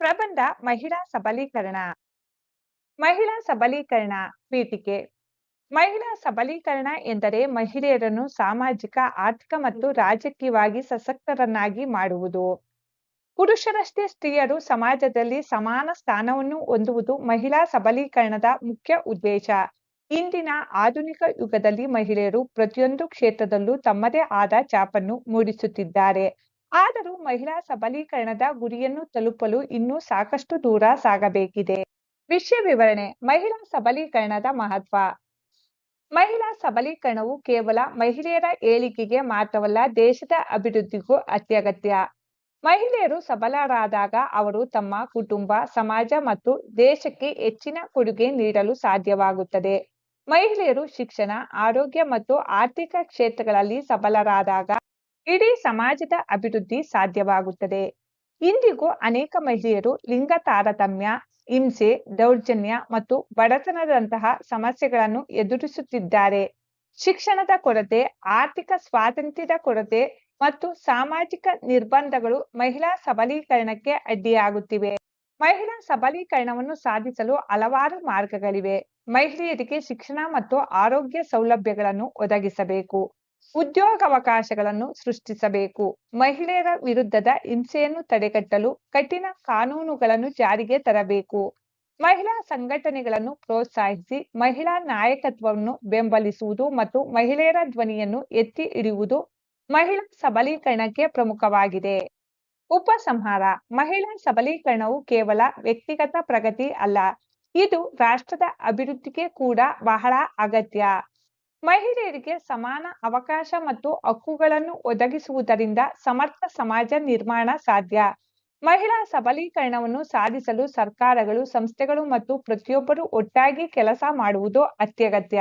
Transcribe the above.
ಪ್ರಬಂಧ ಮಹಿಳಾ ಸಬಲೀಕರಣ. ಮಹಿಳಾ ಸಬಲೀಕರಣ ಪೀಠಿಕೆ. ಮಹಿಳಾ ಸಬಲೀಕರಣ ಎಂದರೆ ಮಹಿಳೆಯರನ್ನು ಸಾಮಾಜಿಕ, ಆರ್ಥಿಕ ಮತ್ತು ರಾಜಕೀಯವಾಗಿ ಸಶಕ್ತರನ್ನಾಗಿ ಮಾಡುವುದು. ಪುರುಷರಷ್ಟೇ ಸ್ತ್ರೀಯರು ಸಮಾಜದಲ್ಲಿ ಸಮಾನ ಸ್ಥಾನವನ್ನು ಹೊಂದುವುದು ಮಹಿಳಾ ಸಬಲೀಕರಣದ ಮುಖ್ಯ ಉದ್ದೇಶ. ಇಂದಿನ ಆಧುನಿಕ ಯುಗದಲ್ಲಿ ಮಹಿಳೆಯರು ಪ್ರತಿಯೊಂದು ಕ್ಷೇತ್ರದಲ್ಲೂ ತಮ್ಮದೇ ಆದ ಛಾಪನ್ನು ಮೂಡಿಸುತ್ತಿದ್ದಾರೆ. ಆದರೂ ಮಹಿಳಾ ಸಬಲೀಕರಣದ ಗುರಿಯನ್ನು ತಲುಪಲು ಇನ್ನೂ ಸಾಕಷ್ಟು ದೂರ ಸಾಗಬೇಕಿದೆ. ವಿಷಯ ವಿವರಣೆ, ಮಹಿಳಾ ಸಬಲೀಕರಣದ ಮಹತ್ವ. ಮಹಿಳಾ ಸಬಲೀಕರಣವು ಕೇವಲ ಮಹಿಳೆಯರ ಏಳಿಗೆಗೆ ಮಾತ್ರವಲ್ಲ ದೇಶದ ಅಭಿವೃದ್ಧಿಗೂ ಅತ್ಯಗತ್ಯ. ಮಹಿಳೆಯರು ಸಬಲರಾದಾಗ ಅವರು ತಮ್ಮ ಕುಟುಂಬ, ಸಮಾಜ ಮತ್ತು ದೇಶಕ್ಕೆ ಹೆಚ್ಚಿನ ಕೊಡುಗೆ ನೀಡಲು ಸಾಧ್ಯವಾಗುತ್ತದೆ. ಮಹಿಳೆಯರು ಶಿಕ್ಷಣ, ಆರೋಗ್ಯ ಮತ್ತು ಆರ್ಥಿಕ ಕ್ಷೇತ್ರಗಳಲ್ಲಿ ಸಬಲರಾದಾಗ ಇಡೀ ಸಮಾಜದ ಅಭಿವೃದ್ಧಿ ಸಾಧ್ಯವಾಗುತ್ತದೆ. ಇಂದಿಗೂ ಅನೇಕ ಮಹಿಳೆಯರು ಲಿಂಗ ತಾರತಮ್ಯ, ಹಿಂಸೆ, ದೌರ್ಜನ್ಯ ಮತ್ತು ಬಡತನದಂತಹ ಸಮಸ್ಯೆಗಳನ್ನು ಎದುರಿಸುತ್ತಿದ್ದಾರೆ. ಶಿಕ್ಷಣದ ಕೊರತೆ, ಆರ್ಥಿಕ ಸ್ವಾತಂತ್ರ್ಯದ ಕೊರತೆ ಮತ್ತು ಸಾಮಾಜಿಕ ನಿರ್ಬಂಧಗಳು ಮಹಿಳಾ ಸಬಲೀಕರಣಕ್ಕೆ ಅಡ್ಡಿಯಾಗುತ್ತಿವೆ. ಮಹಿಳಾ ಸಬಲೀಕರಣವನ್ನು ಸಾಧಿಸಲು ಹಲವಾರು ಮಾರ್ಗಗಳಿವೆ. ಮಹಿಳೆಯರಿಗೆ ಶಿಕ್ಷಣ ಮತ್ತು ಆರೋಗ್ಯ ಸೌಲಭ್ಯಗಳನ್ನು ಒದಗಿಸಬೇಕು. ಉದ್ಯೋಗಾವಕಾಶಗಳನ್ನು ಸೃಷ್ಟಿಸಬೇಕು. ಮಹಿಳೆಯರ ವಿರುದ್ಧದ ಹಿಂಸೆಯನ್ನು ತಡೆಗಟ್ಟಲು ಕಠಿಣ ಕಾನೂನುಗಳನ್ನು ಜಾರಿಗೆ ತರಬೇಕು. ಮಹಿಳಾ ಸಂಘಟನೆಗಳನ್ನು ಪ್ರೋತ್ಸಾಹಿಸಿ ಮಹಿಳಾ ನಾಯಕತ್ವವನ್ನು ಬೆಂಬಲಿಸುವುದು ಮತ್ತು ಮಹಿಳೆಯರ ಧ್ವನಿಯನ್ನು ಎತ್ತಿ ಹಿಡಿಯುವುದು ಮಹಿಳಾ ಸಬಲೀಕರಣಕ್ಕೆ ಪ್ರಮುಖವಾಗಿದೆ. ಉಪಸಂಹಾರ. ಮಹಿಳಾ ಸಬಲೀಕರಣವು ಕೇವಲ ವ್ಯಕ್ತಿಗತ ಪ್ರಗತಿ ಅಲ್ಲ, ಇದು ರಾಷ್ಟ್ರದ ಅಭಿವೃದ್ಧಿಗೆ ಕೂಡ ಬಹಳ ಅಗತ್ಯ. ಮಹಿಳೆಯರಿಗೆ ಸಮಾನ ಅವಕಾಶ ಮತ್ತು ಹಕ್ಕುಗಳನ್ನು ಒದಗಿಸುವುದರಿಂದ ಸಮರ್ಥ ಸಮಾಜ ನಿರ್ಮಾಣ ಸಾಧ್ಯ. ಮಹಿಳಾ ಸಬಲೀಕರಣವನ್ನು ಸಾಧಿಸಲು ಸರ್ಕಾರಗಳು, ಸಂಸ್ಥೆಗಳು ಮತ್ತು ಪ್ರತಿಯೊಬ್ಬರು ಒಟ್ಟಾಗಿ ಕೆಲಸ ಮಾಡುವುದು ಅತ್ಯಗತ್ಯ.